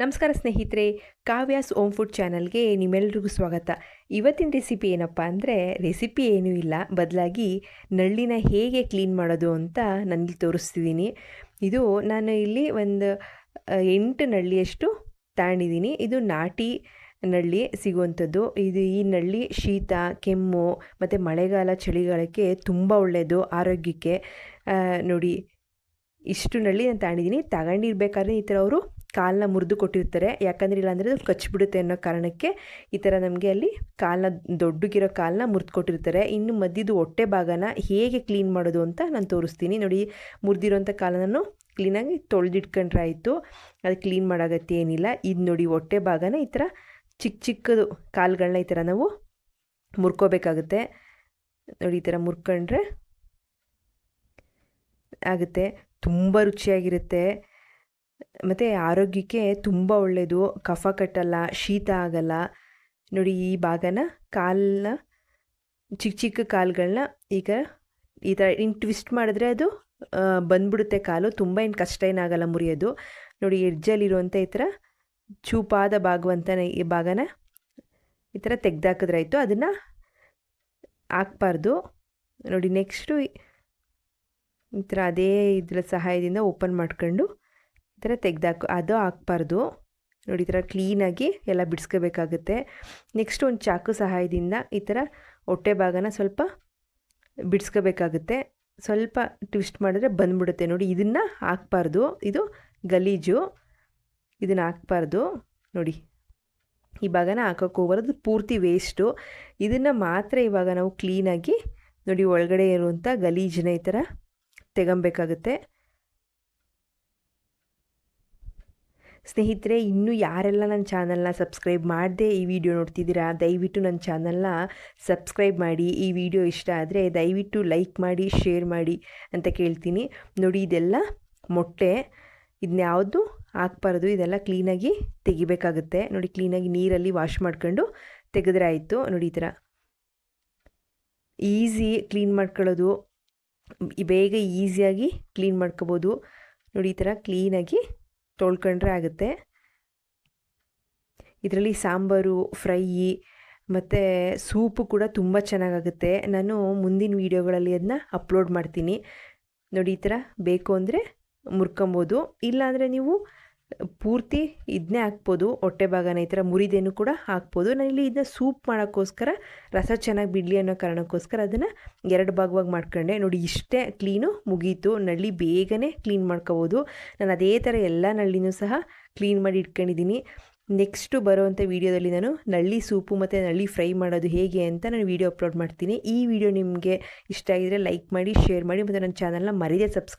ನಮಸ್ಕಾರ ಸ್ನೇಹಿತರೆ Kavya's ohm food ಚಾನಲ್ಗೆ ನಿಮ್ಮೆಲ್ರಿಗೂ ಸ್ವಾಗತ. ಇವತ್ತಿನ ರೆಸಿಪಿ ಏನಪ್ಪ ಅಂದರೆ ರೆಸಿಪಿ ಏನೂ ಇಲ್ಲ. ಬದಲಾಗಿ ನಳ್ಳಿನ ಹೇಗೆ ಕ್ಲೀನ್ ಮಾಡೋದು ಅಂತ ನನಗೆ ತೋರಿಸ್ತಿದ್ದೀನಿ. ಇದು ನಾನು ಇಲ್ಲಿ ಒಂದು ಎಂಟು ನಳ್ಳಿಯಷ್ಟು ತಗೊಂಡಿದ್ದೀನಿ. ಇದು ನಾಟಿ ನಳ್ಳಿ ಸಿಗುವಂಥದ್ದು. ಇದು ಈ ನಳ್ಳಿ ಶೀತ, ಕೆಮ್ಮು ಮತ್ತು ಮಳೆಗಾಲ ಚಳಿಗಾಲಕ್ಕೆ ತುಂಬ ಒಳ್ಳೆಯದು ಆರೋಗ್ಯಕ್ಕೆ. ನೋಡಿ, ಇಷ್ಟು ನಳ್ಳಿ ನಾನು ತಗೊಂಡಿದ್ದೀನಿ. ತಗೊಂಡಿರ್ಬೇಕಾದ್ರೆ ಈ ಥರ ಅವರು ಕಾಲನ್ನ ಮುರಿದು ಕೊಟ್ಟಿರ್ತಾರೆ. ಯಾಕಂದ್ರೆ ಇಲ್ಲಾಂದರೆ ಅದು ಕಚ್ಚಿಬಿಡುತ್ತೆ ಅನ್ನೋ ಕಾರಣಕ್ಕೆ ಈ ಥರ ನಮಗೆ ಅಲ್ಲಿ ಕಾಲನ್ನ ದೊಡ್ಡಗಿರೋ ಕಾಲನ್ನ ಮುರಿದು ಕೊಟ್ಟಿರ್ತಾರೆ. ಇನ್ನು ಮಧ್ಯದ ಹೊಟ್ಟೆ ಭಾಗನ ಹೇಗೆ ಕ್ಲೀನ್ ಮಾಡೋದು ಅಂತ ನಾನು ತೋರಿಸ್ತೀನಿ. ನೋಡಿ, ಮುರಿದಿರೋಂಥ ಕಾಲನ್ನು ಕ್ಲೀನಾಗಿ ತೊಳೆದಿಟ್ಕೊಂಡ್ರೆ ಆಯಿತು ಅದು ಕ್ಲೀನ್ ಮಾಡೋಗತ್ತೆ ಏನಿಲ್ಲ. ಇದು ನೋಡಿ ಹೊಟ್ಟೆ ಭಾಗನ ಈ ಥರ ಚಿಕ್ಕ ಚಿಕ್ಕದು ಕಾಲುಗಳನ್ನ ಈ ಥರ ನಾವು ಮುರ್ಕೋಬೇಕಾಗುತ್ತೆ. ನೋಡಿ, ಈ ಥರ ಮುರ್ಕೊಂಡ್ರೆ ಆಗುತ್ತೆ. ತುಂಬ ರುಚಿಯಾಗಿರುತ್ತೆ. ಮತ್ತು ಆರೋಗ್ಯಕ್ಕೆ ತುಂಬ ಒಳ್ಳೆಯದು ಕಫ ಕಟ್ಟಲ್ಲ, ಶೀತ ಆಗಲ್ಲ. ನೋಡಿ ಈ ಭಾಗನ ಕಾಲನ್ನ ಚಿಕ್ಕ ಚಿಕ್ಕ ಕಾಲುಗಳನ್ನ ಈಗ ಈ ಥರ ಇನ್ನು ಟ್ವಿಸ್ಟ್ ಮಾಡಿದ್ರೆ ಅದು ಬಂದ್ಬಿಡುತ್ತೆ ಕಾಲು. ತುಂಬ ಏನು ಕಷ್ಟ ಏನಾಗಲ್ಲ ಮುರಿಯೋದು. ನೋಡಿ ಎಡ್ಜಲ್ಲಿರುವಂಥ ಈ ಥರ ಚೂಪಾದ ಭಾಗವಂಥ ಈ ಭಾಗನ ಈ ಥರ ತೆಗ್ದಾಕಿದ್ರಾಯಿತು. ಅದನ್ನು ಹಾಕ್ಬಾರ್ದು. ನೋಡಿ ನೆಕ್ಸ್ಟು ಈ ಥರ ಅದೇ ಇದರ ಸಹಾಯದಿಂದ ಓಪನ್ ಮಾಡ್ಕೊಂಡು ಈ ಥರ ತೆಗ್ದಾಕು, ಅದು ಹಾಕ್ಬಾರ್ದು. ನೋಡಿ, ಈ ಥರ ಕ್ಲೀನಾಗಿ ಎಲ್ಲ ಬಿಡಿಸ್ಕೋಬೇಕಾಗುತ್ತೆ. ನೆಕ್ಸ್ಟ್ ಒಂದು ಚಾಕು ಸಹಾಯದಿಂದ ಈ ಥರ ಹೊಟ್ಟೆ ಭಾಗನ ಸ್ವಲ್ಪ ಬಿಡಿಸ್ಕೋಬೇಕಾಗುತ್ತೆ. ಸ್ವಲ್ಪ ಟ್ವಿಸ್ಟ್ ಮಾಡಿದ್ರೆ ಬಂದ್ಬಿಡುತ್ತೆ. ನೋಡಿ, ಇದನ್ನು ಹಾಕ್ಬಾರ್ದು. ಇದು ಗಲೀಜು. ಇದನ್ನು ಹಾಕ್ಬಾರ್ದು. ನೋಡಿ, ಈ ಭಾಗನ ಹಾಕೋಕೆ ಹೋಗ್ಬಾರ್ದು. ಪೂರ್ತಿ ವೇಸ್ಟು. ಇದನ್ನು ಮಾತ್ರ ಇವಾಗ ನಾವು ಕ್ಲೀನಾಗಿ ನೋಡಿ, ಒಳಗಡೆ ಇರುವಂಥ ಗಲೀಜನ್ನ ಈ ಥರ ತೆಗೊಬೇಕಾಗುತ್ತೆ. ಸ್ನೇಹಿತರೆ, ಇನ್ನೂ ಯಾರೆಲ್ಲ ನನ್ನ ಚಾನಲ್ನ ಸಬ್ಸ್ಕ್ರೈಬ್ ಮಾಡದೆ ಈ ವಿಡಿಯೋ ನೋಡ್ತಿದ್ದೀರಾ, ದಯವಿಟ್ಟು ನನ್ನ ಚಾನಲ್ನ ಸಬ್ಸ್ಕ್ರೈಬ್ ಮಾಡಿ. ಈ ವಿಡಿಯೋ ಇಷ್ಟ ಆದರೆ ದಯವಿಟ್ಟು ಲೈಕ್ ಮಾಡಿ, ಶೇರ್ ಮಾಡಿ ಅಂತ ಕೇಳ್ತೀನಿ. ನೋಡಿ, ಇದೆಲ್ಲ ಮೊಟ್ಟೆ ಇದನ್ನ ಯಾವುದು ಹಾಕ್ಬಾರ್ದು, ಇದೆಲ್ಲ ಕ್ಲೀನಾಗಿ ತೆಗಿಬೇಕಾಗುತ್ತೆ. ನೋಡಿ, ಕ್ಲೀನಾಗಿ ನೀರಲ್ಲಿ ವಾಶ್ ಮಾಡ್ಕೊಂಡು ತೆಗೆದ್ರೆ ಆಯಿತು. ನೋಡಿ, ಈ ಥರ. ಈಸಿ ಕ್ಲೀನ್ ಮಾಡ್ಕೊಳ್ಳೋದು. ಬೇಗ ಈಸಿಯಾಗಿ ಕ್ಲೀನ್ ಮಾಡ್ಕೋಬೋದು. ನೋಡಿ, ಈ ಥರ ಕ್ಲೀನಾಗಿ ತೊಳ್ಕೊಂಡ್ರೆ ಆಗುತ್ತೆ. ಇದರಲ್ಲಿ ಸಾಂಬಾರು, ಫ್ರೈ ಮತ್ತು ಸೂಪು ಕೂಡ ತುಂಬ ಚೆನ್ನಾಗಾಗುತ್ತೆ. ನಾನು ಮುಂದಿನ ವೀಡಿಯೋಗಳಲ್ಲಿ ಅದನ್ನ ಅಪ್ಲೋಡ್ ಮಾಡ್ತೀನಿ. ನೋಡಿ ಈ ಥರ ಬೇಕು ಅಂದರೆ ಮುರ್ಕೊಬೋದು. ಇಲ್ಲಾಂದರೆ ನೀವು ಪೂರ್ತಿ ಇದನ್ನೇ ಹಾಕ್ಬೋದು, ಹೊಟ್ಟೆ ಭಾಗನ ಈ ಥರ ಮುರಿದೇನು ಕೂಡ ಹಾಕ್ಬೋದು. ನಾನಿಲ್ಲಿ ಇದನ್ನ ಸೂಪ್ ಮಾಡೋಕ್ಕೋಸ್ಕರ, ರಸ ಚೆನ್ನಾಗಿ ಬಿಡಲಿ ಅನ್ನೋ ಕಾರಣಕ್ಕೋಸ್ಕರ ಅದನ್ನು ಎರಡು ಭಾಗವಾಗಿ ಮಾಡ್ಕೊಂಡೆ. ನೋಡಿ, ಇಷ್ಟೇ ಕ್ಲೀನು ಮುಗೀತು. ನಳ್ಳಿ ಬೇಗನೆ ಕ್ಲೀನ್ ಮಾಡ್ಕೋಬೋದು. ನಾನು ಅದೇ ಥರ ಎಲ್ಲ ನಳ್ಳಿನೂ ಸಹ ಕ್ಲೀನ್ ಮಾಡಿ ಇಟ್ಕೊಂಡಿದ್ದೀನಿ. ನೆಕ್ಸ್ಟು ಬರುವಂಥ ವೀಡಿಯೋದಲ್ಲಿ ನಾನು ನಳ್ಳಿ ಸೂಪು ಮತ್ತು ನಳ್ಳಿ ಫ್ರೈ ಮಾಡೋದು ಹೇಗೆ ಅಂತ ನಾನು ವೀಡಿಯೋ ಅಪ್ಲೋಡ್ ಮಾಡ್ತೀನಿ. ಈ ವಿಡಿಯೋ ನಿಮಗೆ ಇಷ್ಟ ಆಗಿದರೆ ಲೈಕ್ ಮಾಡಿ, ಶೇರ್ ಮಾಡಿ ಮತ್ತು ನನ್ನ ಚಾನಲ್ನ ಮರೆಯದೆ ಸಬ್ಸ್ಕ್ರೈಬ್